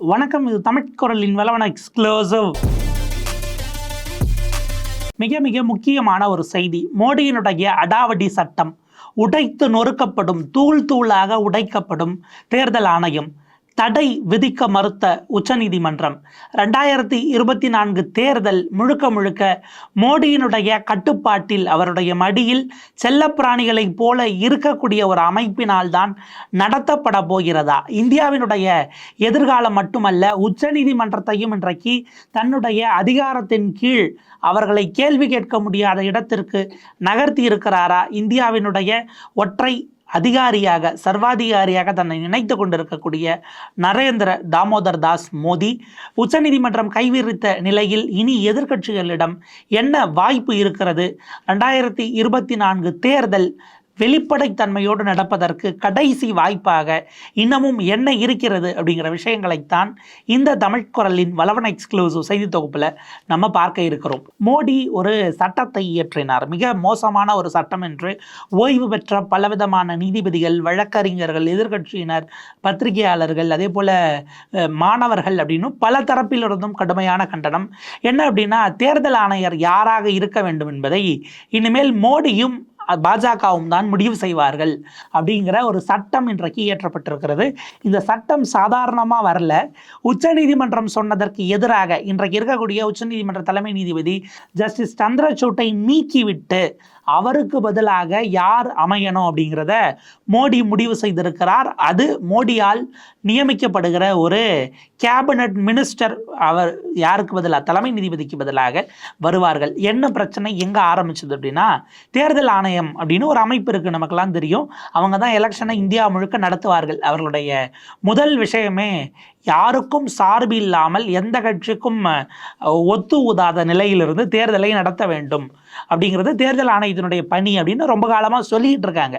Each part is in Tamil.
வணக்கம் இது தமிழ் குரலின் வளவன எக்ஸ்க்ளூசிவ் மிக மிக முக்கியமான ஒரு செய்தி. மோடியினுடைய அடாவடி சட்டம் உடைத்து நொறுக்கப்படும் தூள் தூளாக உடைக்கப்படும் தேர்தல் ஆணையம். தடை விதிக்க மறுத்த உச்சநீதிமன்றம். ரெண்டாயிரத்தி இருபத்தி நான்கு தேர்தல் முழுக்க முழுக்க மோடியினுடைய கட்டுப்பாட்டில் அவருடைய மடியில் செல்லப்பிராணிகளைப் போல இருக்கக்கூடிய ஒரு அமைப்பினால் தான் நடத்தப்பட போகிறதா? இந்தியாவினுடைய எதிர்காலம் மட்டுமல்ல உச்சநீதிமன்றத்தையும் இன்றைக்கு தன்னுடைய அதிகாரத்தின் கீழ் அவர்களை கேள்வி கேட்க முடியாத இடத்திற்கு நகர்த்தி இருக்கிறாரா இந்தியாவினுடைய ஒற்றை அதிகாரியாக சர்வாதிகாரியாக தன்னை நினைத்து கொண்டிருக்கக்கூடிய நரேந்திர தாமோதர் தாஸ் மோடி உச்சநீதிமன்றம் கைவிரித்த நிலையில் இனி எதிர்க்கட்சிகளிடம் என்ன வாய்ப்பு இருக்கிறது? ரெண்டாயிரத்தி இருபத்தி நான்கு தேர்தல் வெளிப்படைத்தன்மையோடு நடப்பதற்கு கடைசி வாய்ப்பாக இன்னமும் என்ன இருக்கிறது அப்படிங்கிற விஷயங்களைத்தான் இந்த தமிழ் குரலின் வளவன எக்ஸ்க்ளூசிவ் செய்தி தொகுப்பில் நம்ம பார்க்க இருக்கிறோம். மோடி ஒரு சட்டத்தை இயற்றினார். மிக மோசமான ஒரு சட்டம் என்று ஓய்வு பெற்ற பலவிதமான நீதிபதிகள் வழக்கறிஞர்கள் எதிர்க்கட்சியினர் பத்திரிகையாளர்கள் அதே போல் மாணவர்கள் அப்படின்னு பல தரப்பிலிருந்தும் கடுமையான கண்டனம். என்ன அப்படின்னா தேர்தல் ஆணையர் யாராக இருக்க வேண்டும் என்பதை இனிமேல் மோடியும் பாஜகவும் தான் முடிவு செய்வார்கள் அப்படிங்கிற ஒரு சட்டம் இன்றைக்கு இயற்றப்பட்டிருக்கிறது. இந்த சட்டம் சாதாரணமாக வரல. உச்சநீதிமன்றம் சொன்னதற்கு எதிராக இன்றைக்கு இருக்கக்கூடிய உச்சநீதிமன்ற தலைமை நீதிபதி ஜஸ்டிஸ் சந்திரசூட்டை நீக்கிவிட்டு அவருக்கு பதிலாக யார் அமையணும் அப்படிங்கிறத மோடி முடிவு செய்திருக்கிறார். அது மோடியால் நியமிக்கப்படுகிற ஒரு கேபினட் மினிஸ்டர் அவர் யாருக்கு பதிலாக தலைமை நீதிபதிக்கு பதிலாக வருவார்கள். என்ன பிரச்சனை? எங்கே ஆரம்பிச்சது அப்படின்னா தேர்தல் ஆணையம் அப்படின்னு ஒரு அமைப்பு இருக்குது நமக்கெல்லாம் தெரியும். அவங்க தான் எலெக்ஷனை இந்தியா முழுக்க நடத்துவார்கள். அவர்களுடைய முதல் விஷயமே யாருக்கும் சார்பு இல்லாமல் எந்த கட்சிக்கும் ஒத்து ஊதாத நிலையிலிருந்து தேர்தலை நடத்த வேண்டும். அப்படிங்கிறது தேர்தல் ஆணையத்தினுடைய பணி அப்படின்னு ரொம்ப காலமாக சொல்லிக்கிட்டு இருக்காங்க.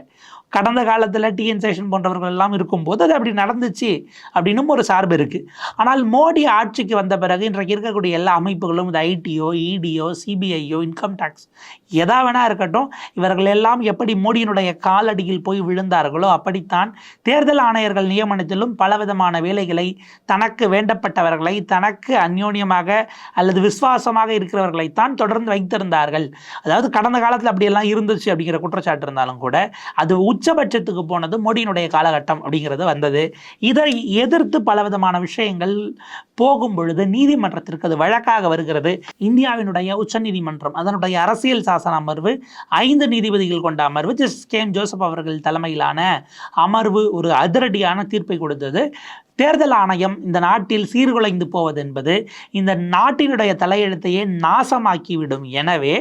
கடந்த காலத்தில் டிஎன் சேஷன் போன்றவர்கள் எல்லாம் இருக்கும்போது அது அப்படி நடந்துச்சு அப்படின்னும் ஒரு சார்பு இருக்குது ஆனால் மோடி ஆட்சிக்கு வந்த பிறகு இன்றைக்கு இருக்கக்கூடிய எல்லா அமைப்புகளும் இந்த ஐடிஓ இடிஓ சிபிஐயோ இன்கம் டேக்ஸ் எதா வேணா இருக்கட்டும் இவர்கள் எல்லாம் எப்படி மோடியினுடைய காலடியில் போய் விழுந்தார்களோ அப்படித்தான் தேர்தல் ஆணையர்கள் நியமனத்திலும் பலவிதமான வேலைகளை தனக்கு வேண்டப்பட்டவர்களை தனக்கு அந்யோன்யமாக அல்லது விசுவாசமாக இருக்கிறவர்களைத்தான் தொடர்ந்து வைத்திருந்தார்கள். அதாவது கடந்த காலத்தில் அப்படியெல்லாம் இருந்துச்சு அப்படிங்கிற குற்றச்சாட்டு இருந்தாலும் கூட அது உச்சபட்சத்துக்கு போனது மோடியினுடைய காலகட்டம் அப்படிங்கிறது வந்தது. இதை எதிர்த்து பலவிதமான விஷயங்கள் போகும் பொழுது நீதிமன்றத்திற்கு அது வழக்காக வருகிறது. இந்தியாவினுடைய உச்சநீதிமன்றம் அதனுடைய அரசியல் சாசன அமர்வு ஐந்து நீதிபதிகள் கொண்ட அமர்வு ஜஸ்டிஸ் கே எம் ஜோசப் அவர்கள் தலைமையிலான அமர்வு ஒரு அதிரடியான தீர்ப்பை கொடுத்தது. தேர்தல் ஆணையம் இந்த நாட்டில் சீர்குலைந்து போவது என்பது இந்த நாட்டினுடைய தலையெழுத்தையே நாசமாக்கிவிடும். எனவே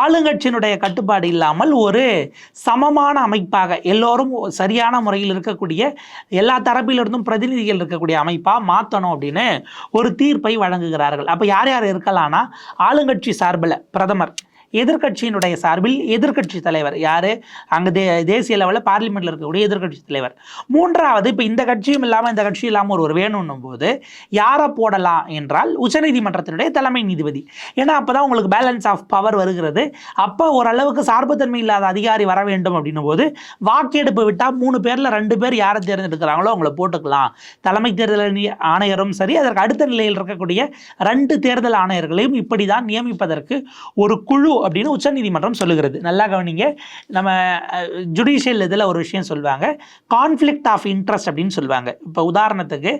ஆளுங்கட்சியினுடைய கட்டுப்பாடு இல்லாமல் ஒரு சமமான அமைப்பாக எல்லோரும் சரியான முறையில் இருக்கக்கூடிய எல்லா தரப்பிலிருந்தும் பிரதிநிதிகள் இருக்கக்கூடிய அமைப்பாக மாற்றணும் அப்படின்னு ஒரு தீர்ப்பை வழங்குகிறார்கள். அப்போ யார் யார் இருக்கலாம்னா ஆளுங்கட்சி சார்பில் பிரதமர். எதிர்க்கட்சியினுடைய சார்பில் எதிர்க்கட்சி தலைவர் யார்? அங்கே தே தேசிய லெவலில் பார்லிமெண்ட்டில் இருக்கக்கூடிய எதிர்கட்சி தலைவர். மூன்றாவது இப்போ இந்த கட்சியும் இல்லாமல் இந்த கட்சியும் இல்லாமல் ஒருவர் வேணும்னும் போது யாரை போடலாம் என்றால் உச்சநீதிமன்றத்தினுடைய தலைமை நீதிபதி. ஏன்னா அப்போ தான் உங்களுக்கு பேலன்ஸ் ஆஃப் பவர் வருகிறது. அப்போ ஓரளவுக்கு சார்புத்தன்மை இல்லாத அதிகாரி வர வேண்டும் அப்படின்னும் போது வாக்கெடுப்பு விட்டால் மூணு பேரில் ரெண்டு பேர் யாரை தேர்ந்தெடுக்கிறாங்களோ அவங்கள போட்டுக்கலாம். தலைமை தேர்தல் ஆணையரும் சரி அதற்கு அடுத்த நிலையில் இருக்கக்கூடிய ரெண்டு தேர்தல் ஆணையர்களையும் இப்படி தான் நியமிப்பதற்கு ஒரு குழு அப்படின்னு உச்சநீதிமன்றம் சொல்லுகிறது. நல்லா கவனிங்க. நம்ம ஜுடிஷியல் இதில் ஒரு விஷயம் சொல்லுவாங்க. கான்ஃப்ளிக்ட் ஆஃப் இன்ட்ரெஸ்ட் அப்படின்னு சொல்லுவாங்க. இப்போ உதாரணத்துக்கு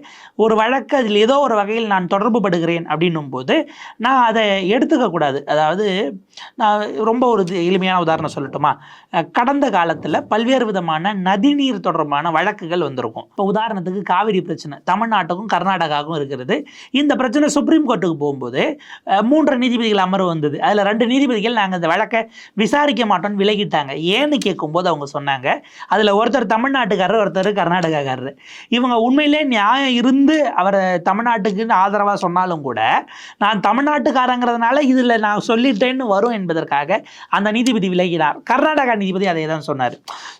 ஒரு வழக்கு அதில் ஏதோ ஒரு வகையில் நான் தொடர்பு படுகிறேன் அப்படின்னும் போது நான் அதை எடுத்துக்கக்கூடாது அதாவது நான் ரொம்ப ஒரு எளிமையான உதாரணம் சொல்லட்டுமா? கடந்த காலத்தில் பல்வேறு விதமான நதிநீர் தொடர்பான வழக்குகள் வந்திருக்கும். இப்போ உதாரணத்துக்கு காவிரி பிரச்சனை. தமிழ்நாட்டுக்கும் கர்நாடகாவுக்கும் இருக்கிறது. இந்த பிரச்சனை சுப்ரீம் கோர்ட்டுக்கு போகும்போது மூன்று நீதிபதிகள் அமர்வு வந்தது. அதில் ரெண்டு நீதிபதிகள் நாங்கள் இந்த வழக்கை விசாரிக்க மாட்டோம்னு விலகிட்டாங்க. ஏன்னு கேட்கும்போது அவங்க சொன்னாங்க அதில் ஒருத்தர் தமிழ்நாட்டுக்காரர் ஒருத்தர் கர்நாடகாக்காரர். இவங்க உண்மையிலே நியாயம் இருந்து அவரை தமிழ்நாட்டுக்குன்னு ஆதரவாக சொன்னாலும் கூட நான் தமிழ்நாட்டுக்காரங்கிறதுனால இதில் நான் சொல்லிட்டேன்னு வரும் என்பதற்காக அந்த நீதிபதி விலகினார். கர்நாடகா நீதிபதி அதை தான் சொன்னார்.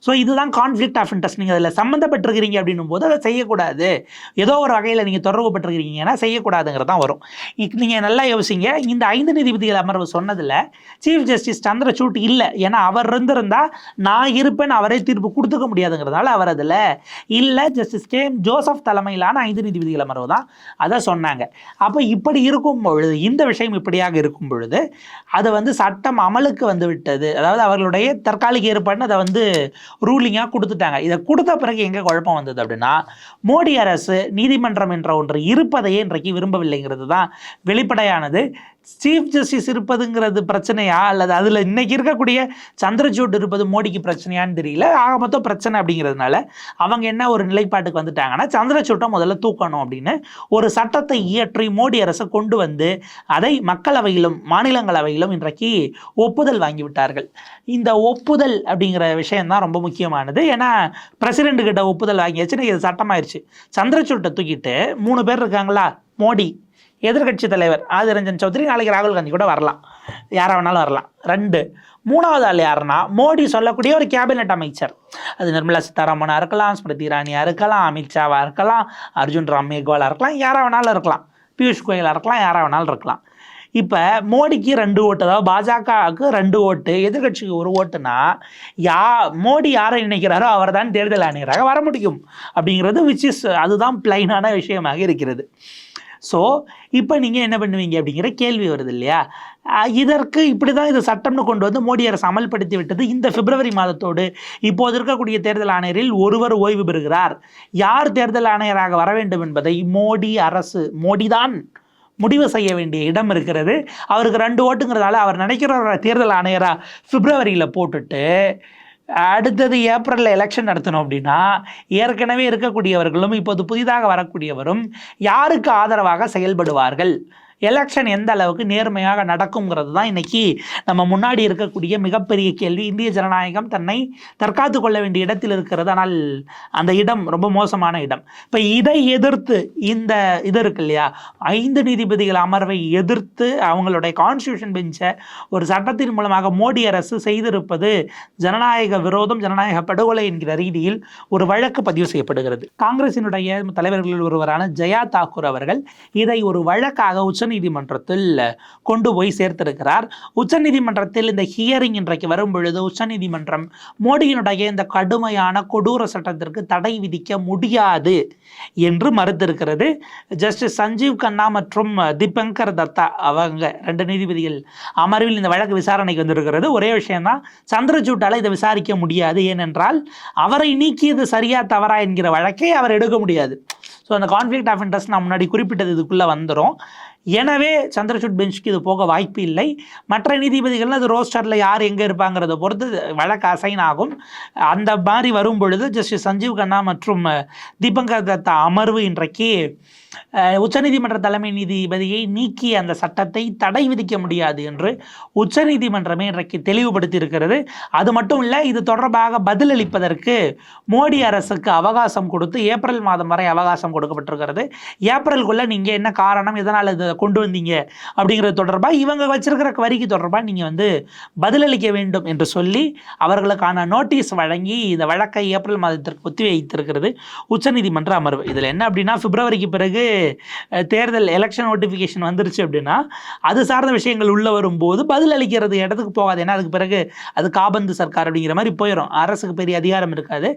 ஸோ இதுதான் கான்ஃப்ளிக்ட் ஆஃப் இன்ட்ரெஸ்ட் நீங்கள் அதில் சம்மந்தப்பட்டிருக்கிறீங்க அப்படின்னும் போது அதை செய்யக்கூடாது. ஏதோ ஒரு வகையில் நீங்கள் தொடர்பு பட்டிருக்கிறீங்கன்னா செய்யக்கூடாதுங்கிறது தான் வரும். நீங்கள் நல்லா யோசிங்க. இந்த ஐந்து நீதிபதிகள் அமர்வு சொன்னதில் சீஃப் ஜஸ்டிஸ் சந்திரசூட் இல்லை. ஏன்னா அவர் இருந்திருந்தா நான் இருப்பேன் அவரே தீர்ப்பு கொடுத்துக்க முடியாதுங்கிறதால அவர் அதில் இல்லை. ஜஸ்டிஸ் கே எம் ஜோசப் தலைமையிலான ஐந்து நீதிபதிகள் அமர்வு தான் அதை சொன்னாங்க. அப்போ இப்படி இருக்கும் பொழுது இந்த விஷயம் இப்படியாக இருக்கும் பொழுது அதை வந்து சட்டம் அமலுக்கு வந்து விட்டது. அதாவது அவர்களுடைய தற்காலிக ஏற்பாடுன்னு அதை வந்து ரூலிங்காக கொடுத்துட்டாங்க. இதை கொடுத்த பிறகு எங்கே குழப்பம் வந்தது அப்படின்னா மோடி அரசு நீதிமன்றம் என்ற ஒன்று இருப்பதையே இன்றைக்கு விரும்பவில்லைங்கிறது தான் வெளிப்படையானது. சீஃப் ஜஸ்டிஸ் இருப்பதுங்கிறது பிரச்சனையா? அல்லது அதில் இன்னைக்கு இருக்கக்கூடிய சந்திரசூட் இருப்பது மோடிக்கு பிரச்சனையான்னு தெரியல. ஆக மொத்தம் பிரச்சனை அப்படிங்கிறதுனால அவங்க என்ன ஒரு நிலைப்பாட்டுக்கு வந்துட்டாங்கன்னா சந்திரசூட்டை முதல்ல தூக்கணும் அப்படின்னு ஒரு சட்டத்தை இயற்றி மோடி அரசு கொண்டு வந்து அதை மக்களவையிலும் மாநிலங்களவையிலும் இன்றைக்கு ஒப்புதல் வாங்கிவிட்டார்கள் இந்த ஒப்புதல் அப்படிங்கிற விஷயம் தான் ரொம்ப முக்கியமானது. ஏன்னா பிரசிடென்ட் கிட்ட ஒப்புதல் வாங்கியாச்சுன்னா இது சட்டமாயிருச்சு. சந்திரசூட்டை தூக்கிட்டு மூணு பேர் இருக்காங்களா? மோடி. எதிர்க்கட்சி தலைவர் ஆதி ரஞ்சன் சௌத்ரி நாளைக்கு ராகுல் காந்தி கூட வரலாம். யாராக வேணாலும் வரலாம். ரெண்டு மூணாவது ஆள் யாருன்னா மோடி சொல்லக்கூடிய ஒரு கேபினெட் அமைச்சர். அது நிர்மலா சீதாராமனாக இருக்கலாம் ஸ்மிருதி இரானியாக இருக்கலாம் அமித்ஷாவாக இருக்கலாம் அர்ஜுன் ராம் மேக்வாலாக இருக்கலாம் யாராக வேணாலும் இருக்கலாம். பியூஷ் கோயலாக இருக்கலாம் யாராக வேணாலும் இருக்கலாம். இப்போ மோடிக்கு ரெண்டு ஓட்டு அதாவது பாஜகவுக்கு ரெண்டு ஓட்டு எதிர்க்கட்சிக்கு ஒரு ஓட்டுனா யா மோடி யாரை நினைக்கிறாரோ அவர் தான் தேர்தல் ஆணையராக வர முடியும். அப்படிங்கிறது விச் இஸ் அதுதான் பிளைனான விஷயமாக இருக்கிறது. ஸோ இப்போ நீங்கள் என்ன பண்ணுவீங்க அப்படிங்கிற கேள்வி வருது இல்லையா? இதற்கு இப்படி தான் இது சட்டம்னு கொண்டு வந்து மோடி அரசு அமல்படுத்தி விட்டது. இந்த பிப்ரவரி மாதத்தோடு இப்போது இருக்கக்கூடிய தேர்தல் ஆணையரில் ஒருவர் ஓய்வு பெறுகிறார். யார் தேர்தல் ஆணையராக வர வேண்டும் என்பதை மோடி அரசு மோடிதான் முடிவு செய்ய வேண்டிய இடம் இருக்கிறது. அவருக்கு ரெண்டு ஓட்டுங்கிறதால அவர் நினைக்கிற தேர்தல் ஆணையராக பிப்ரவரியில் போட்டுட்டு அடுத்தது ஏப்ரலில் எலெக்ஷன் நடத்தணும் அப்படின்னா ஏற்கனவே இருக்கக்கூடியவர்களும் இப்போது புதிதாக வரக்கூடியவரும் யாருக்கு ஆதரவாக செயல்படுவார்கள்? எலெக்ஷன் எந்த அளவுக்கு நேர்மையாக நடக்குங்கிறது தான் இன்றைக்கி நம்ம முன்னாடி இருக்கக்கூடிய மிகப்பெரிய கேள்வி. இந்திய ஜனநாயகம் தன்னை தற்காத்து கொள்ள வேண்டிய இடத்தில் இருக்கிறது. ஆனால் அந்த இடம் ரொம்ப மோசமான இடம். இப்போ இதை எதிர்த்து இந்த இது இருக்கு இல்லையா? ஐந்து நீதிபதிகள் அமர்வை எதிர்த்து அவங்களுடைய கான்ஸ்டியூஷன் பெஞ்சை ஒரு சட்டத்தின் மூலமாக மோடி அரசு செய்திருப்பது ஜனநாயக விரோதம் ஜனநாயக படுகொலை என்கிற ரீதியில் ஒரு வழக்கு பதிவு செய்யப்படுகிறது. காங்கிரசினுடைய தலைவர்களில் ஒருவரான ஜெயா தாக்கூர் அவர்கள் இதை ஒரு வழக்காக உச்ச உச்சநீதிமன்றத்தில் கொண்டு போய் சேர்த்திருக்கிறார். உச்சநீதிமன்றத்தில் இந்த ஹியரிங் இன்றைக்கு வரும் பொழுது உச்சநீதிமன்றம் மோடியினுடைய இந்த கடுமையான கொடூர சட்டத்திற்கு தடை விதிக்க முடியாது என்று மறுத்திருக்கிறது. ஜஸ்டிஸ் சஞ்சீவ் கண்ணா மற்றும் திபங்கர் தத்தா அவங்க ரெண்டு நீதிபதிகள் அமர்வில் இந்த வழக்கு விசாரணைக்கு வந்திருக்கிறது. ஒரே விஷயம்தான் சந்திரசூட்டால் இதை விசாரிக்க முடியாது. ஏனென்றால் அவரை நீக்கியது சரியா தவறா என்கிற வழக்கை அவர் எடுக்க முடியாது. ஸோ அந்த கான்ஃப்ளிக்ட் ஆஃப் இன்ட்ரெஸ்ட் நான் முன்னாடி குறிப்பிட்டது இதுக்குள்ளே வந்துடும் எனவே சந்திரசூட் பெஞ்சுக்கு இது போக வாய்ப்பு இல்லை. மற்ற நீதிபதிகள் அது ரோஸ்டரில் யார் எங்கே இருப்பாங்கிறத பொறுத்து வழக்கு அசைன் ஆகும். அந்த மாதிரி வரும் பொழுது ஜஸ்டிஸ் சஞ்சீவ் கண்ணா மற்றும் தீபங்கர் தத்தா அமர்வு இன்றைக்கு உச்சநீதிமன்ற தலைமை நீதிபதியை நீக்கி அந்த சட்டத்தை தடை விதிக்க முடியாது என்று உச்சநீதிமன்றமே இன்றைக்கு தெளிவுபடுத்தி இருக்கிறது அது மட்டும் இல்லை இது தொடர்பாக பதிலளிப்பதற்கு மோடி அரசுக்கு அவகாசம் கொடுத்து ஏப்ரல் மாதம் வரை அவகாசம் கொடுக்கப்பட்டிருக்கிறது. ஏப்ரலுக்குள்ளே நீங்கள் என்ன காரணம் எதனால் இதை கொண்டு வந்தீங்க அப்படிங்கிறது தொடர்பாக இவங்க வச்சிருக்கிற வரிக்கு தொடர்பாக நீங்கள் வந்து பதிலளிக்க வேண்டும் என்று சொல்லி அவர்களுக்கான நோட்டீஸ் வழங்கி இந்த வழக்கை ஏப்ரல் மாதத்திற்கு ஒத்தி வைத்திருக்கிறது உச்சநீதிமன்ற அமர்வு. இதில் என்ன அப்படின்னா பிப்ரவரிக்கு பிறகு தேர்தல் எலெக்ஷன் நோட்டிஃபிகேஷன் வந்துருச்சு அப்படின்னா அது சார்ந்த விஷயங்கள் உள்ளே வரும்போது பதில் அளிக்கிறது இடத்துக்கு போகாது. ஏன்னா அதுக்கு பிறகு அது காபந்து சர்க்கார் அப்படிங்கிற மாதிரி போயிடும் அரசுக்கு பெரிய அதிகாரம் இருக்காது.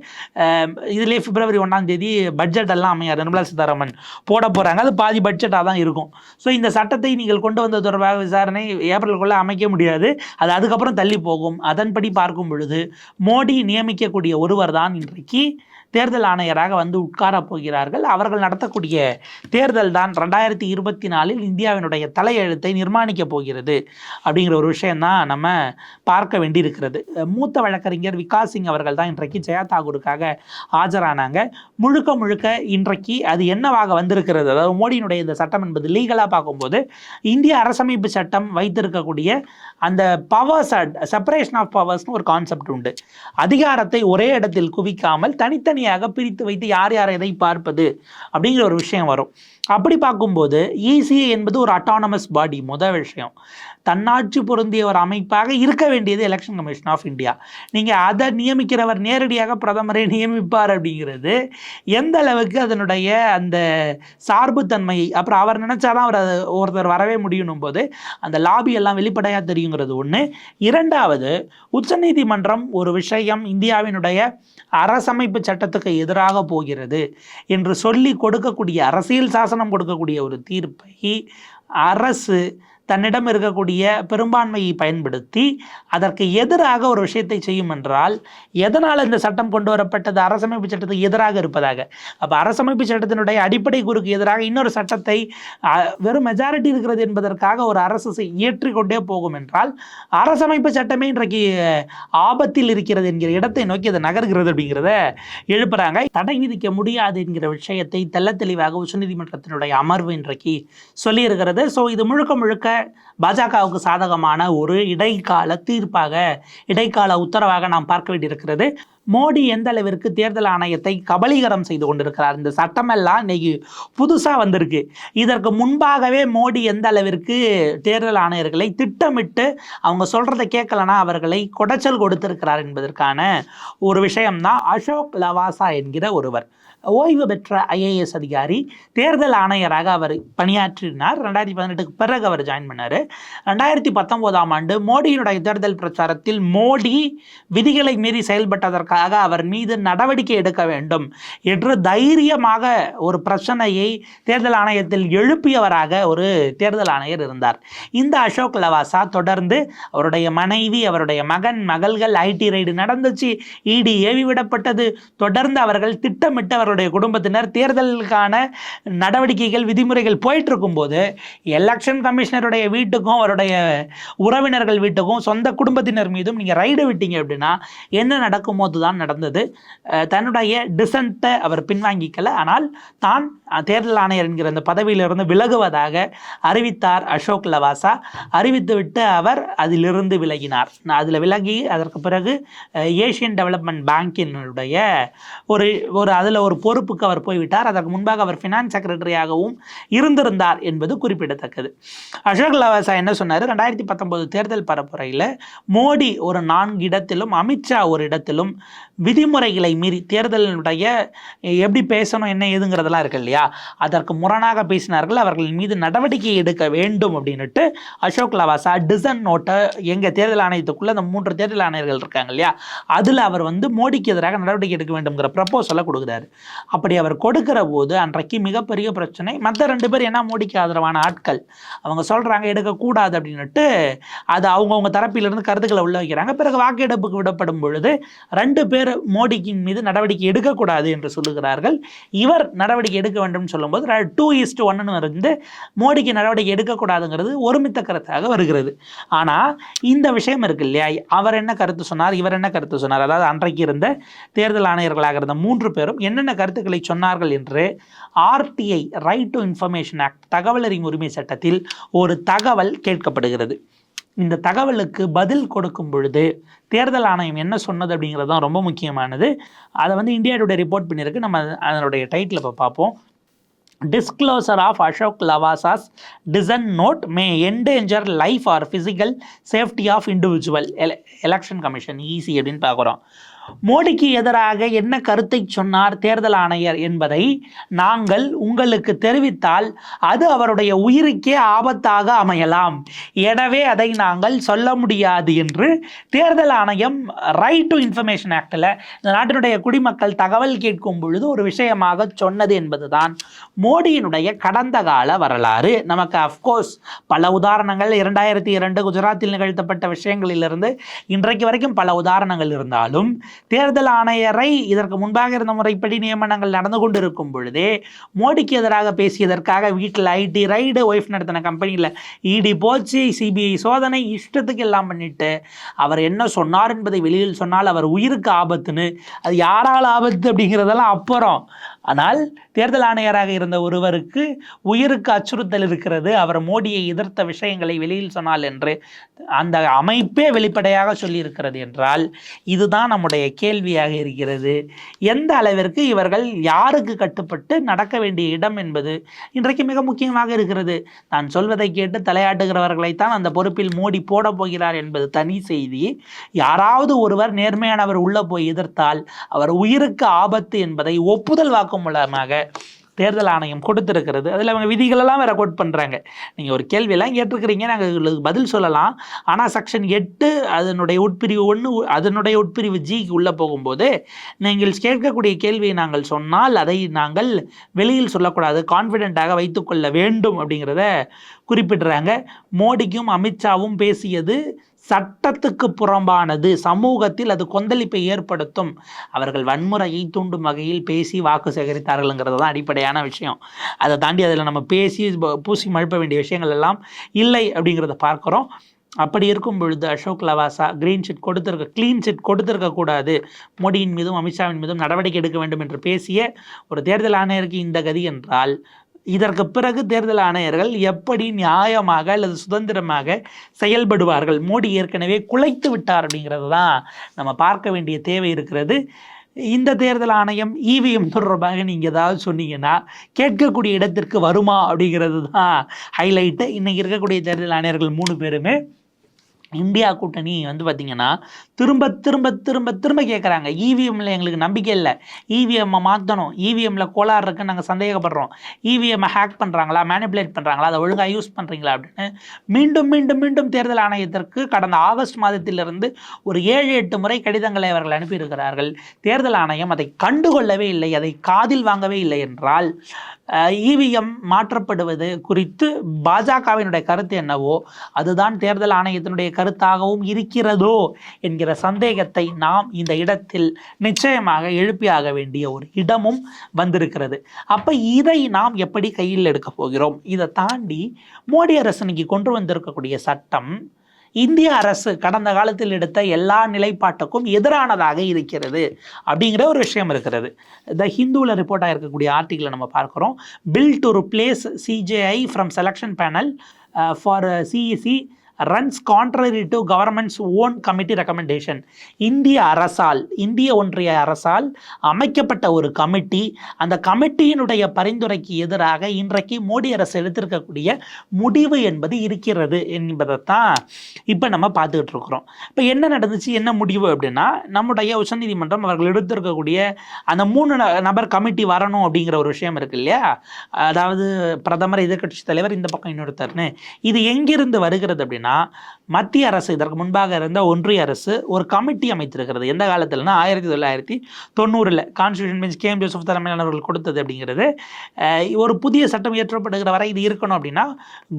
இதுலேயே பிப்ரவரி ஒன்றாம் தேதி பட்ஜெட் எல்லாம் அமையாது. நிர்மலா சீதாராமன் போட போகிறாங்க அது பாதி பட்ஜெட்டாக தான் இருக்கும். ஸோ இந்த சட்டத்தை நீங்கள் கொண்டு வந்த தொடர்பாக விசாரணை ஏப்ரலுக்குள்ளே அமைக்க முடியாது. அது அதுக்கப்புறம் தள்ளி போகும். அதன்படி பார்க்கும் பொழுது மோடி நியமிக்கக்கூடிய ஒருவர் தான் இன்றைக்கு தேர்தல் ஆணையராக வந்து உட்காரப் போகிறார்கள். அவர்கள் நடத்தக்கூடிய தேர்தல் தான் ரெண்டாயிரத்தி இருபத்தி நாலில் இந்தியாவினுடைய தலையெழுத்தை நிர்மாணிக்கப் போகிறது அப்படிங்கிற ஒரு விஷயம்தான் நம்ம பார்க்க வேண்டியிருக்கிறது. மூத்த வழக்கறிஞர் விகாஸ் சிங் அவர்கள் தான் இன்றைக்கு ஜெயா தாகூருக்காக ஆஜரானாங்க. முழுக்க முழுக்க இன்றைக்கு அது என்னவாக வந்திருக்கிறது? அதாவது மோடியினுடைய இந்த சட்டம் என்பது லீகலாக பார்க்கும்போது இந்திய அரசமைப்பு சட்டம் வைத்திருக்கக்கூடிய அந்த பவர்ஸ் செப்பரேஷன் ஆஃப் பவர்ஸ்னு ஒரு கான்செப்ட் உண்டு. அதிகாரத்தை ஒரே இடத்தில் குவிக்காமல் தனித்தனி தனித்தனியாக பிரித்து வைத்து யார் யார் எதை பார்ப்பது அப்படிங்கிற ஒரு விஷயம் வரும். அப்படி பார்க்கும்போது ஈசிஏ என்பது ஒரு அட்டானமஸ் பாடி முதல் விஷயம். தன்னாட்சி பொருந்திய ஒரு அமைப்பாக இருக்க வேண்டியது எலெக்ஷன் கமிஷன் ஆஃப் இந்தியா நீங்கள் அதை நியமிக்கிறவர் நேரடியாக பிரதமரை நியமிப்பார் அப்படிங்கிறது எந்த அளவுக்கு அதனுடைய அந்த சார்புத்தன்மை அப்புறம் அவர் நினச்சாதான் அவர் அது ஒருத்தர் வரவே முடியணும் போது அந்த லாபி எல்லாம் வெளிப்படையாக தெரியுங்கிறது ஒன்று இரண்டாவது உச்சநீதிமன்றம் ஒரு விஷயம் இந்தியாவினுடைய அரசமைப்பு சட்டத்துக்கு எதிராக போகிறது என்று சொல்லி கொடுக்கக்கூடிய அரசியல் சாசனம் கொடுக்கக்கூடிய ஒரு தீர்ப்பை அரசு தன்னிடம் இருக்கக்கூடிய பெரும்பான்மையை பயன்படுத்தி அதற்கு எதிராக ஒரு விஷயத்தை செய்யும் என்றால் எதனால் இந்த சட்டம் கொண்டு வரப்பட்டது? அரசமைப்பு சட்டத்துக்கு எதிராக இருப்பதாக. அப்போ அரசமைப்பு சட்டத்தினுடைய அடிப்படை கூறுக்கு எதிராக இன்னொரு சட்டத்தை வெறும் மெஜாரிட்டி இருக்கிறது என்பதற்காக ஒரு அரசு செய்- இயற்றிக்கொண்டே போகும் என்றால் அரசமைப்பு சட்டமே இன்றைக்கு ஆபத்தில் இருக்கிறது என்கிற இடத்தை நோக்கி அதை நகர்கிறது அப்படிங்கிறத எழுப்புறாங்க. தடை விதிக்க முடியாது என்கிற விஷயத்தை தெல்ல தெளிவாக உச்சநீதிமன்றத்தினுடைய அமர்வு இன்றைக்கு சொல்லியிருக்கிறது. ஸோ இது முழுக்க முழுக்க பாஜகவுக்கு சாதகமான ஒரு இடைக்கால தீர்ப்பாக இடைக்கால உத்தரவாக நாம் பார்க்க வேண்டியிருக்கிறது. மோடி எந்த அளவிற்கு தேர்தல் ஆணையத்தை கபலீகரம் செய்து கொண்டிருக்கிறார்? இந்த சட்டமெல்லாம் இன்னைக்கு புதுசாக வந்திருக்கு. இதற்கு முன்பாகவே மோடி எந்த அளவிற்கு தேர்தல் ஆணையர்களை திட்டமிட்டு அவங்க சொல்கிறத கேட்கலனா அவர்களை கொடைச்சல் கொடுத்திருக்கிறார் என்பதற்கான ஒரு விஷயம்தான் அசோக் லவாசா என்கிற ஒருவர். ஓய்வு பெற்ற ஐஏஎஸ் அதிகாரி தேர்தல் ஆணையராக அவர் பணியாற்றினார். ரெண்டாயிரத்தி பதினெட்டுக்கு பிறகு அவர் ஜாயின் பண்ணார். ரெண்டாயிரத்தி பத்தொம்போதாம் ஆண்டு மோடியினுடைய தேர்தல் பிரச்சாரத்தில் மோடி விதிகளை மீறி செயல்பட்டதற்காக அவர் மீது நடவடிக்கை எடுக்க வேண்டும் என்று தைரியமாக ஒரு பிரச்சனையை தேர்தல் ஆணையத்தில் எழுப்பியவராக ஒரு தேர்தல் ஆணையர் இருந்தார். இந்த அசோக் லவாசா தொடர்ந்து அவருடைய மனைவி அவருடைய மகன் மகள்கள் ஐடி ரைடு நடந்துச்சு. இடி ஏவி விடப்பட்டது. தொடர்ந்து அவர்கள் திட்டமிட்டு அவருடைய குடும்பத்தினர் தேர்தலுக்கான நடவடிக்கைகள் விதிமுறைகள் போயிட்டு இருக்கும்போது எலெக்ஷன் கமிஷனருடைய வீட்டுக்கும் அவருடைய உறவினர்கள் வீட்டுக்கும் சொந்த குடும்பத்தினர் மீதும் நீங்கள் ரைடு விட்டீங்க அப்படின்னா என்ன நடக்குமோ அதுதான் நடந்தது தன்னுடைய டிசன்ட்டை அவர் பின்வாங்கிக்கல. ஆனால் தான் தேர்தல் ஆணையர் என்கிற அந்த பதவியிலிருந்து விலகுவதாக அறிவித்தார் அசோக் லவாசா. அறிவித்துவிட்டு அவர் அதிலிருந்து விலகினார். அதில் விலகி அதற்கு பிறகு ஏஷியன் டெவலப்மெண்ட் பேங்கினுடைய ஒரு ஒரு அதில் ஒரு பொறுப்புக்கு அவர் போய்விட்டார். அதற்கு முன்பாக அவர் ஃபினான்ஸ் செக்ரட்டரியாகவும் இருந்திருந்தார் என்பது குறிப்பிடத்தக்கது. அசோக் லவாசா என்ன சொன்னார்? ரெண்டாயிரத்தி பத்தொன்பது தேர்தல் பரப்புரையில் மோடி ஒரு நான்கு இடத்திலும் அமித்ஷா ஒரு இடத்திலும் விதிமுறைகளை மீறி தேர்தலினுடைய எப்படி பேசணும் என்ன ஏதுங்கிறதெல்லாம் இருக்கு இல்லையா? அதற்கு முரணாக பேசினார்கள். அவர்கள் மீது நடவடிக்கை எடுக்க வேண்டும் அப்படின்னுட்டு அசோக் லவாசா டிசன் நோட்டை எங்கள் தேர்தல் ஆணையத்துக்குள்ளே அந்த மூன்று தேர்தல் ஆணையர்கள் இருக்காங்க இல்லையா? அதில் அவர் வந்து மோடிக்கு எதிராக நடவடிக்கை எடுக்க வேண்டும்ங்கிற ப்ரப்போசலை கொடுக்குறாரு. அப்படி அவர் கொடுக்கிற போது அன்றைக்கு மிகப்பெரிய பிரச்சனை. மற்ற ரெண்டு பேர் என்ன மோடிக்கு ஆதரவான ஆட்கள்? அவங்க சொல்கிறாங்க எடுக்கக்கூடாது அப்படின்னுட்டு அது அவங்கவுங்க தரப்பிலிருந்து கருத்துக்களை உள்ள வைக்கிறாங்க. பிறகு வாக்கெடுப்புக்கு விடப்படும் பொழுது ரெண்டு பேர் மோடிக்கின் மீது நடவடிக்கை எடுக்கக்கூடாது என்று சொல்லுகிறார்கள். இவர் நடவடிக்கை எடுக்க வேண்டும் சொல்லும்போது டூ ஈஸ்ட் ஒன்னு இருந்து மோடிக்கு நடவடிக்கை எடுக்கக்கூடாதுங்கிறது ஒருமித்த கருத்தாக வருகிறது. ஆனால் இந்த விஷயம் இருக்கு இல்லையா? அவர் என்ன கருத்து சொன்னார் இவர் என்ன கருத்து சொன்னார்? அதாவது அன்றைக்கு இருந்த தேர்தல் ஆணையர்களாக இருந்த மூன்று பேரும் என்னென்ன கருத்துக்களை சொன்னார்கள் என்று RTI right to information act தகவல் அறியும் உரிமை சட்டத்தில் ஒரு தகவல் கேட்கப்படுகிறது. இந்த தகவலுக்கு பதில் கொடுக்கும் பொழுது தேர்தல் ஆணையம் என்ன சொன்னது அப்படிங்கிறது தான் ரொம்ப முக்கியமானது. அதை வந்து இந்தியா டுடே ரிப்போர்ட் பண்ணியிருக்கு. நம்ம அதனுடைய டைட்டில் இப்போ பார்ப்போம். Disclosure of Ashok Lavasa's dissent note may endanger life or physical safety of individual Election Commission EC அப்படின்னு பார்க்குறோம். மோடிக்கு எதிராக என்ன கருத்தை சொன்னார் தேர்தல் ஆணையர் என்பதை நாங்கள் உங்களுக்கு தெரிவித்தால் அது அவருடைய உயிருக்கே ஆபத்தாக அமையலாம். எனவே அதை நாங்கள் சொல்ல முடியாது என்று தேர்தல் ஆணையம் ரைட் டு இன்ஃபர்மேஷன் ஆக்டில் இந்த நாட்டினுடைய குடிமக்கள் தகவல் கேட்கும் பொழுது ஒரு விஷயமாக சொன்னது என்பதுதான். மோடியினுடைய கடந்த கால வரலாறு. நமக்கு அஃப்கோர்ஸ் பல உதாரணங்கள் இரண்டாயிரத்தி இரண்டு குஜராத்தில் நிகழ்த்தப்பட்ட விஷயங்களிலிருந்து இன்றைக்கு வரைக்கும் பல உதாரணங்கள் இருந்தாலும் தேர்தல் ஆணையரை இதற்கு முன்பாக இருந்த முறைப்படி நியமனங்கள் நடந்து கொண்டிருக்கும் பொழுதே மோடிக்கு எதிராக பேசியதற்காக வீட்டில் ஐடி ரைடு ஒய்ஃப் நடத்தின கம்பெனியில் இடி போச்சு சிபிஐ சோதனை இஷ்டத்துக்கு எல்லாம் பண்ணிட்டு அவர் என்ன சொன்னார் என்பதை வெளியில் சொன்னால் அவர் உயிருக்கு ஆபத்துன்னு அது யாரால் ஆபத்து அப்படிங்கிறதெல்லாம் அப்புறம். ஆனால் தேர்தல் ஆணையராக இருந்த ஒருவருக்கு உயிருக்கு அச்சுறுத்தல் இருக்கிறது அவர் மோடியை எதிர்த்த விஷயங்களை வெளியில் சொன்னால் என்று அந்த அமைப்பே வெளிப்படையாக சொல்லியிருக்கிறது என்றால் இதுதான் நம்முடைய நம்முடைய கேள்வியாக இருக்கிறது. எந்த அளவிற்கு இவர்கள் யாருக்கு கட்டுப்பட்டு நடக்க வேண்டிய இடம் என்பது இன்றைக்கு மிக முக்கியமாக இருக்கிறது. நான் சொல்வதை கேட்டு தலையாட்டுகிறவர்களைத்தான் அந்த பொறுப்பில் மோடி போட போகிறார் என்பது தனி செய்தி. யாராவது ஒருவர் நேர்மையானவர் உள்ள போய் எதிர்த்தால் அவர் உயிருக்கு ஆபத்து என்பதை ஒப்புதல் வாக்கு மூலமாக தேர்தல் ஆணையம் கொடுத்துருக்கிறது. அதில் அவங்க விதிகளெல்லாம் வேற கோட் பண்ணுறாங்க நீங்கள் ஒரு கேள்வியெல்லாம் கேட்டிருக்கிறீங்க நாங்கள் உங்களுக்கு பதில் சொல்லலாம். ஆனால் செக்ஷன் எட்டு அதனுடைய உட்பிரிவு ஒன்று அதனுடைய உட்பிரிவு ஜிக்கு உள்ளே போகும்போது நீங்கள் கேட்கக்கூடிய கேள்வியை நாங்கள் சொன்னால் அதை நாங்கள் வெளியில் சொல்லக்கூடாது. கான்ஃபிடென்ட்டாக வைத்துக்கொள்ள வேண்டும் அப்படிங்கிறத குறிப்பிடுறாங்க. மோடிக்கும் அமித்ஷாவும் பேசியது சட்டத்துக்கு புறம்பானது சமூகத்தில் அது கொந்தளிப்பை ஏற்படுத்தும். அவர்கள் வன்முறையை தூண்டும் வகையில் பேசி வாக்கு சேகரித்தார்கள்ங்கிறது தான் அடிப்படையான விஷயம். அதை தாண்டி அதில் நம்ம பேசி ப- பூசி மழுப்ப வேண்டிய விஷயங்கள் எல்லாம் இல்லை அப்படிங்கிறத பார்க்குறோம். அப்படி இருக்கும் பொழுது அசோக் லவாசா கிரீன் ஷீட் கொடுத்திருக்க க்ளீன் ஷீட் கொடுத்துருக்கக்கூடாது மோடியின் மீதும் அமித்ஷாவின் மீதும் நடவடிக்கை எடுக்க வேண்டும் என்று பேசிய ஒரு தேர்தல் ஆணையருக்கு இந்த கதி என்றால் இதற்கு பிறகு தேர்தல் ஆணையர்கள் எப்படி நியாயமாக அல்லது சுதந்திரமாக செயல்படுவார்கள்? மோடி ஏற்கனவே குலைத்து விட்டார் அப்படிங்கிறது தான் நம்ம பார்க்க வேண்டிய தேவை இருக்கிறது. இந்த தேர்தல் ஆணையம் இவிஎம் தொடர்பாக நீங்கள் ஏதாவது சொன்னீங்கன்னா கேட்கக்கூடிய இடத்திற்கு வருமா அப்படிங்கிறது தான் ஹைலைட்டு இன்றைக்கி இருக்கக்கூடிய தேர்தல் ஆணையர்கள் மூணு பேருமே இந்தியா கூட்டணி வந்து பார்த்திங்கன்னா திரும்ப திரும்ப திரும்ப திரும்ப கேட்குறாங்க இவிஎம்மில் எங்களுக்கு நம்பிக்கை இல்லை. இவிஎம்மை மாற்றணும் இவிஎம்மில் கோளாறு இருக்குன்னு நாங்கள் சந்தேகப்படுறோம். இவிஎம்மை ஹேக் பண்ணுறாங்களா மேனிப்புலேட் பண்ணுறாங்களா அதை ஒழுங்காக யூஸ் பண்ணுறீங்களா அப்படின்னு மீண்டும் மீண்டும் மீண்டும் தேர்தல் ஆணையத்திற்கு கடந்த ஆகஸ்ட் மாதத்திலிருந்து ஒரு ஏழு எட்டு முறை கடிதங்களை அவர்கள் அனுப்பியிருக்கிறார்கள். தேர்தல் ஆணையம் அதை கண்டுகொள்ளவே இல்லை. அதை காதில் வாங்கவே இல்லை என்றால் இவிஎம் மாற்றப்படுவது குறித்து பாஜகவினுடைய கருத்து என்னவோ அதுதான் தேர்தல் ஆணையத்தினுடைய கருத்தாகவும் இருக்கிறதோ என்கிற சந்தேகத்தை நாம் இந்த இடத்தில் நிச்சயமாக எழுப்பியாக வேண்டிய ஒரு இடமும் வந்திருக்கிறது. அப்போ இதை நாம் எப்படி கையில் எடுக்க போகிறோம்? இதை தாண்டி மோடி அரசு இன்னைக்கு கொண்டு வந்திருக்கக்கூடிய சட்டம் இந்திய அரசு கடந்த காலத்தில் எடுத்த எல்லா நிலைப்பாட்டுக்கும் எதிரானதாக இருக்கிறது அப்படிங்கிற ஒரு விஷயம் இருக்கிறது. த ஹிந்துவில் ரிப்போர்ட் ஆகிருக்கக்கூடிய ஆர்டிக்கிளை நம்ம பார்க்குறோம். Bill to replace CJI from selection panel for CEC runs contrary to government's own committee recommendation இந்திய அரசால் இந்திய ஒன்றிய அரசால் அமைக்கப்பட்ட ஒரு கமிட்டி அந்த கமிட்டியினுடைய பரிந்துரைக்கு எதிராக இன்றைக்கு மோடி அரசு எடுத்திருக்கக்கூடிய முடிவு என்பது இருக்கிறது என்பதைத்தான் இப்போ நம்ம பார்த்துக்கிட்டு இருக்கிறோம். இப்போ என்ன நடந்துச்சு என்ன முடிவு அப்படின்னா நம்முடைய உச்சநீதிமன்றம் அவர்கள் எடுத்திருக்கக்கூடிய அந்த மூணு ந- நபர் கமிட்டி வரணும் அப்படிங்கிற ஒரு விஷயம் இருக்கு இல்லையா? அதாவது பிரதமர் எதிர்க்கட்சி தலைவர் இந்த பக்கம் இன்னொருத்தர்னு. இது எங்கிருந்து வருகிறது அப்படின்னா மத்திய அரசு இதற்கு முன்பாக இருந்த ஒன்றிய அரசு ஒரு கமிட்டி அமைத்திருக்கிறது. எந்த காலத்துலனா ஆயிரத்தி தொள்ளாயிரத்தி தொண்ணூறில் constitution bench K M Joseph தலைமையிலானவர்கள் கொடுத்தது அப்படிங்கிறது. ஒரு புதிய சட்டம் இயற்றப்படுகிற வரை இது இருக்கணும் அப்படின்னா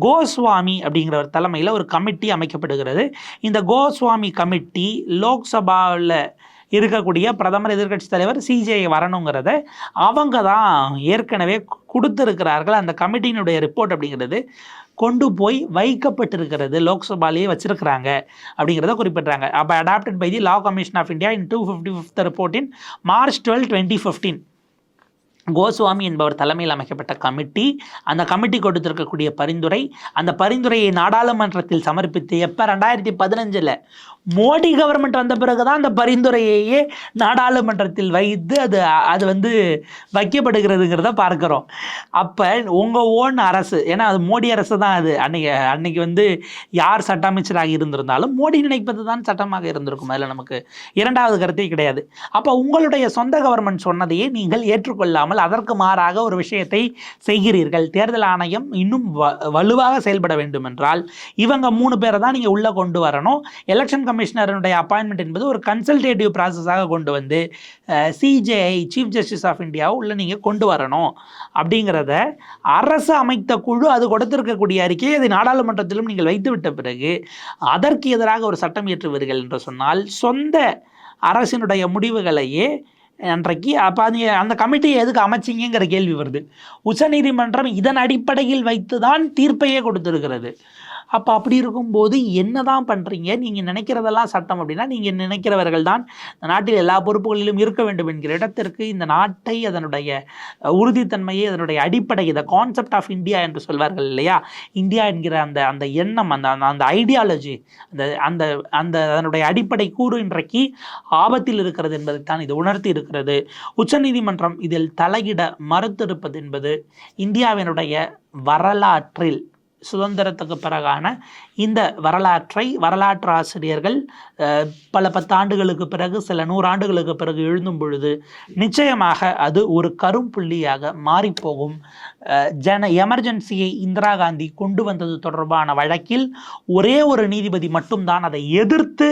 கோஸ்வாமி அப்படிங்கிற ஒரு தலைமையில் ஒரு கமிட்டி அமைக்கப்படுகிறது. இந்த கோஸ்வாமி கமிட்டி லோக்சபாவில் இருக்கக்கூடிய பிரதமர் எதிர்க்கட்சி தலைவர் சிஜேஐ வரணுங்கிறத அவங்க தான் ஏற்கனவே கொடுத்துருக்கிறார்கள். அந்த கமிட்டியினுடைய ரிப்போர்ட் அப்படிங்கிறது கொண்டு போய் வைக்கப்பட்டிருக்கிறது. லோக்சபாலேயே வச்சிருக்கிறாங்க அப்படிங்கிறத குறிப்பிட்றாங்க. அப்போ adopted by the Law Commission of India in two fifty fifth report in March twelve twenty fifteen Goswami என்பவர் தலைமையில் அமைக்கப்பட்ட கமிட்டி அந்த கமிட்டி கொடுத்திருக்கக்கூடிய பரிந்துரை அந்த பரிந்துரையை நாடாளுமன்றத்தில் சமர்ப்பித்து எப்போ? ரெண்டாயிரத்தி பதினஞ்சில். மோடி கவர்மெண்ட் வந்த பிறகு தான் அந்த பரிந்துரையையே நாடாளுமன்றத்தில் வைத்து அது அது வந்து வைக்கப்படுகிறதுங்கிறத பார்க்குறோம். அப்போ உங்கள் ஓன் அரசு ஏன்னா அது மோடி அரசு தான் அது. அன்னைக்கு அன்னைக்கு வந்து யார் சட்ட அமைச்சராக இருந்திருந்தாலும் மோடி நினைப்பது தான் சட்டமாக இருந்திருக்கும். அதில் நமக்கு இரண்டாவது கருத்தே கிடையாது. அப்போ உங்களுடைய சொந்த கவர்மெண்ட் சொன்னதையே நீங்கள் ஏற்றுக்கொள்ளாமல் அதற்கு மாறாக ஒரு விஷயத்தை செய்கிறீர்கள். தேர்தல் ஆணையம் இன்னும் வ- வலுவாக செயல்பட வேண்டும் என்றால் இவங்க மூணு பேரை தான் நீங்கள் உள்ளே கொண்டு வரணும். எலெக்ஷன் கமிஷனருடைய அப்பாயின்மெண்ட் என்பது ஒரு கன்சல்டேட்டிவ் ப்ராசஸாக கொண்டு வந்து சிஜேஐ சீஃப் ஜஸ்டிஸ் ஆஃப் இந்தியாவை உள்ளே நீங்கள் கொண்டு வரணும். அப்படிங்கிறத அரசு அமைத்த குழு அது கொடுத்திருக்கக்கூடிய அறிக்கையை அது நாடாளுமன்றத்திலும் நீங்கள் வைத்துவிட்ட பிறகு அதற்கு எதிராக ஒரு சட்டம் இயற்றுவீர்கள் என்று சொன்னால் சொந்த அரசினுடைய முடிவுகளையே அன்றைக்கு அப்போ அது அந்த கமிட்டியை எதுக்கு அமைச்சிங்கிற கேள்வி வருது. உச்சநீதிமன்றம் இதன் அடிப்படையில் வைத்து தான் தீர்ப்பையே கொடுத்துருக்கிறது. அப்போ அப்படி இருக்கும்போது என்ன தான் பண்ணுறீங்க நீங்கள் நினைக்கிறதெல்லாம் சட்டம் அப்படின்னா நீங்கள் நினைக்கிறவர்கள் தான் இந்த நாட்டில் எல்லா பொறுப்புகளிலும் இருக்க வேண்டும் என்கிற இடத்திற்கு இந்த நாட்டை அதனுடைய உறுதித்தன்மையை அதனுடைய அடிப்படை இதை கான்செப்ட் ஆஃப் இந்தியா என்று சொல்வார்கள் இல்லையா? இந்தியா என்கிற அந்த அந்த எண்ணம் அந்த அந்த- அந்த ஐடியாலஜி அந்த அந்த அந்த அதனுடைய அடிப்படை கூறு இன்றைக்கு ஆபத்தில் இருக்கிறது என்பதைத்தான் இது உணர்த்தி இருக்கிறது. உச்சநீதிமன்றம் இதில் தலையிட மறுத்திருப்பது என்பது இந்தியாவினுடைய வரலாற்றில் சுதந்திரத்துக்கு பிறகான இந்த வரலாற்றை வரலாற்று ஆசிரியர்கள் பல பத்தாண்டுகளுக்கு பிறகு சில நூறாண்டுகளுக்கு பிறகு எழுதும் பொழுது நிச்சயமாக அது ஒரு கரும்புள்ளியாக மாறிப்போகும். ஜன எமர்ஜென்சியை இந்திரா காந்தி கொண்டு வந்தது தொடர்பான வழக்கில் ஒரே ஒரு நீதிபதி மட்டும்தான் அதை எதிர்த்து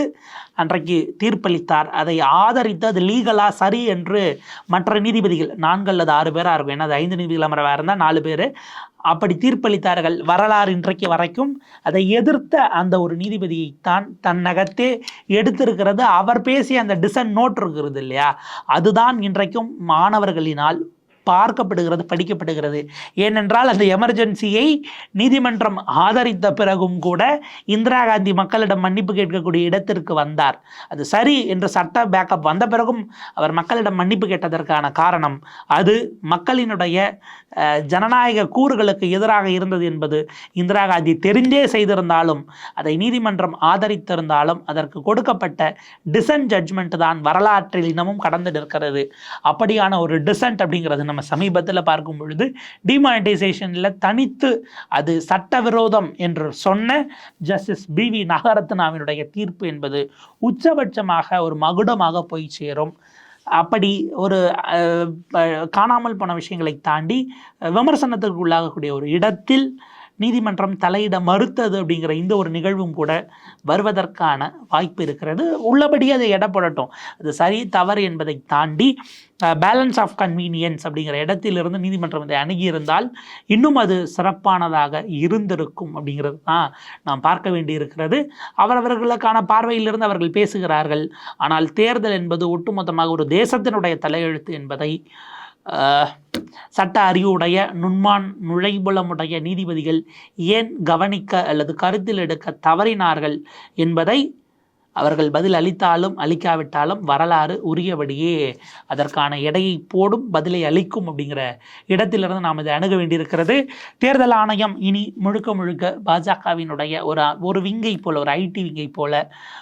அன்றைக்கு தீர்ப்பளித்தார். அதை ஆதரித்து அது லீகலாக சரி என்று மற்ற நீதிபதிகள் நான்கு அல்லது ஆறு பேராக இருக்கும். ஏன்னா அது ஐந்து நீதிபதிகள் அமரவாக இருந்தால் நாலு பேர். அப்படி தீர்ப்பளித்தார்கள். வரலாறு இன்றைக்கு வரைக்கும் அதை எதிர்த்து அந்த ஒரு நீதிபதியைத்தான் தன்னகத்தே எடுத்திருக்கிறது. அவர் பேசிய அந்த டிசன் நோட் இருக்கிறது இல்லையா? அதுதான் இன்றைக்கும் மாணவர்களினால் பார்க்கப்படுகிறது படிக்கப்படுகிறது. ஏனென்றால் அந்த எமர்ஜென்சியை நீதிமன்றம் ஆதரித்த பிறகும் கூட இந்திரா காந்தி மக்களிடம் மன்னிப்பு கேட்கக்கூடிய இடத்திற்கு வந்தார். அது சரி என்று சட்ட பேக்கப் வந்த பிறகும் அவர் மக்களிடம் மன்னிப்பு கேட்டதற்கான காரணம் அது. மக்களினுடைய ஜனநாயக கூறுகளுக்கு எதிராக இருந்தது என்பது இந்திரா காந்தி தெரிந்தே செய்திருந்தாலும் அதை நீதிமன்றம் ஆதரித்திருந்தாலும் அதற்கு கொடுக்கப்பட்ட டிசன்ட் ஜட்ஜ்மெண்ட் தான் வரலாற்றில் இன்னமும் கடந்து நிற்கிறது. அப்படியான ஒரு டிசன்ட் அப்படிங்கிறது நம்ம சமீபத்தில் பார்க்கும் பொழுது டிமானிட்டைசேஷனில் தனித்து அது சட்டவிரோதம் என்று சொன்ன ஜஸ்டிஸ் பி வி நகரத்னாவினுடைய தீர்ப்பு என்பது உச்சபட்சமாக ஒரு மகுடமாக போய் சேரும். அப்படி ஒரு காணாமல் போன விஷயங்களை தாண்டி விமர்சனத்திற்கு உள்ளாகக்கூடிய ஒரு இடத்தில் நீதிமன்றம் தலையிட மறுத்தது அப்படிங்கிற இந்த ஒரு நிகழ்வும் கூட வருவதற்கான வாய்ப்பு இருக்கிறது. உள்ளபடி அதை எடப்படட்டும் அது சரி தவறு என்பதை தாண்டி பேலன்ஸ் ஆஃப் கன்வீனியன்ஸ் அப்படிங்கிற இடத்திலிருந்து நீதிமன்றம் இதை அணுகியிருந்தால் இன்னும் அது சிறப்பானதாக இருந்திருக்கும் அப்படிங்கிறது தான் நாம் பார்க்க வேண்டியிருக்கிறது. அவரவர்களுக்கான பார்வையிலிருந்து அவர்கள் பேசுகிறார்கள். ஆனால் தேர்தல் என்பது ஒட்டுமொத்தமாக ஒரு தேசத்தினுடைய தலையெழுத்து என்பதை சட்ட அறிவுடைய நுண்மான் நுழைபுலமுடைய நீதிபதிகள் ஏன் கவனிக்க அல்லது கருத்தில் எடுக்க தவறினார்கள் என்பதை அவர்கள் பதில் அளித்தாலும் அளிக்காவிட்டாலும் வரலாறு உரியபடியே அதற்கான எடையை போடும் பதிலை அளிக்கும் அப்படிங்கிற இடத்திலிருந்து நாம் இதை அணுக வேண்டியிருக்கிறது. தேர்தல் ஆணையம் இனி முழுக்க முழுக்க பாஜகவினுடைய ஒரு ஒரு விங்கை போல ஒரு ஐடி விங்கை போல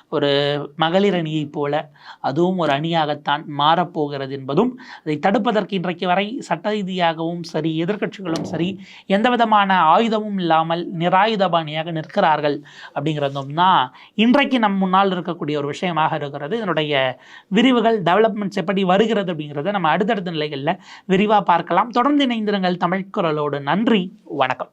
ஒரு மகளிர் அணியைப் போல அதுவும் ஒரு அணியாகத்தான் மாறப்போகிறது என்பதும் அதை தடுப்பதற்கு இன்றைக்கு வரை சட்ட ரீதியாகவும் சரி எதிர்க்கட்சிகளும் சரி எந்த விதமான ஆயுதமும் இல்லாமல் நிராயுதபாணியாக நிற்கிறார்கள் அப்படிங்கிறதும் தான் இன்றைக்கு நம் முன்னால் பார்க்கக்கூடிய ஒரு விஷயமாக இருக்கிறது. இதனுடைய விரிவுகள் டெவலப்மெண்ட்ஸ் எப்படி வருகிறது அப்படிங்கிறத நம்ம அடுத்தடுத்த நிலைகளில் விரிவாக பார்க்கலாம். தொடர்ந்து இணைந்திருங்கள் தமிழ்குரலோடு நன்றி. வணக்கம்.